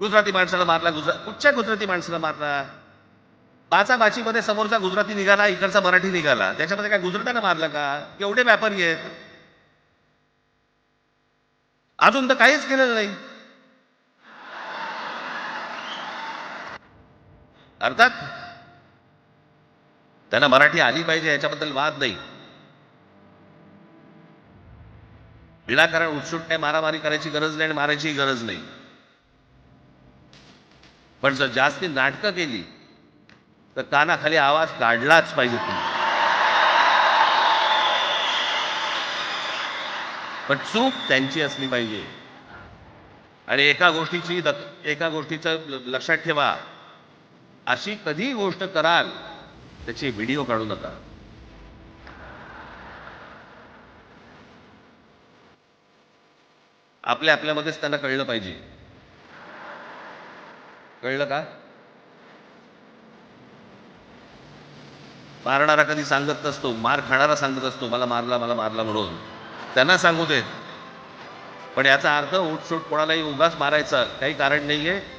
गुजराती माणसाला मारला गुजरात कुठच्या गुजराती माणसाला मारला? बाचा बाचीमध्ये समोरचा गुजराती निघाला इकडचा मराठी निघाला. त्याच्यामध्ये काय गुजरातानं मारलं का? एवढे व्यापारी आहेत. अजून तर काहीच केलेलं नाही. अर्थात त्यांना मराठी आली पाहिजे याच्याबद्दल वाद नाही. विनाकारण उत्सुक नाही मारामारी करायची गरज नाही आणि मारायची गरज नाही. पण जर जास्ती नाटकं केली तर कानाखाली आवाज काढलाच पाहिजे तुम्ही. पण चूक त्यांची असली पाहिजे. आणि एका गोष्टीची एका गोष्टीचं लक्षात ठेवा. अशी कधी गोष्ट कराल त्याची व्हिडिओ काढू नका. आपल्या आपल्यामध्येच त्यांना कळलं पाहिजे. कळलं का? मारणारा कधी सांगत नसतो मार खाणारा सांगत असतो मला मारला मला मारला म्हणून. त्यांना सांगू देत पण याचा अर्थ उठसूट कोणालाही उगाच मारायचा काही कारण नाहीये.